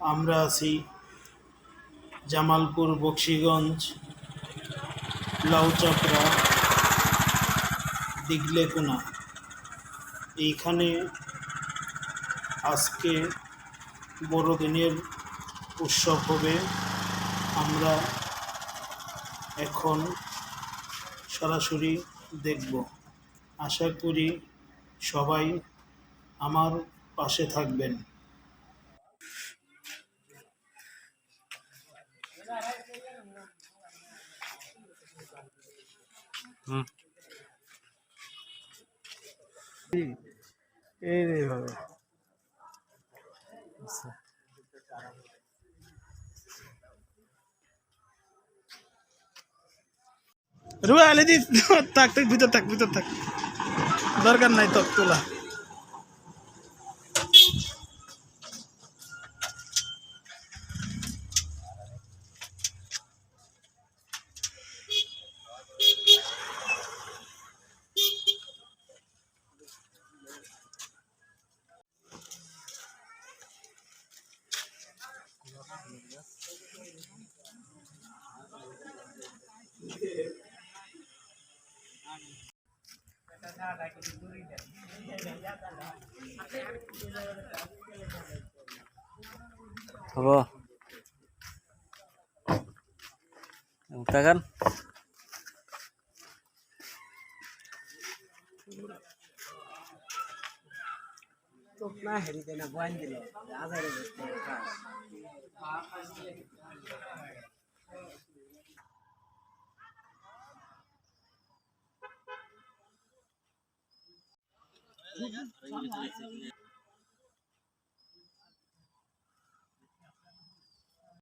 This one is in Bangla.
আমরা আছি জামালপুর, বক্সিগঞ্জ, লাউচাপড়া, দিগলেকুনা। এইখানে আজকে বড়দিনের উৎসব হবে। আমরা এখন সরাসরি দেখব। আশা করি সবাই আমার পাশে থাকবেন। এই রে বাবা। রুয়া দি থাক থাক ভিতর থাক ভিতর থাক। দরকার নাই তক তোলা। হব তাকান না হেরিতে না বয়ান দিল আজারে 你看，咱们来。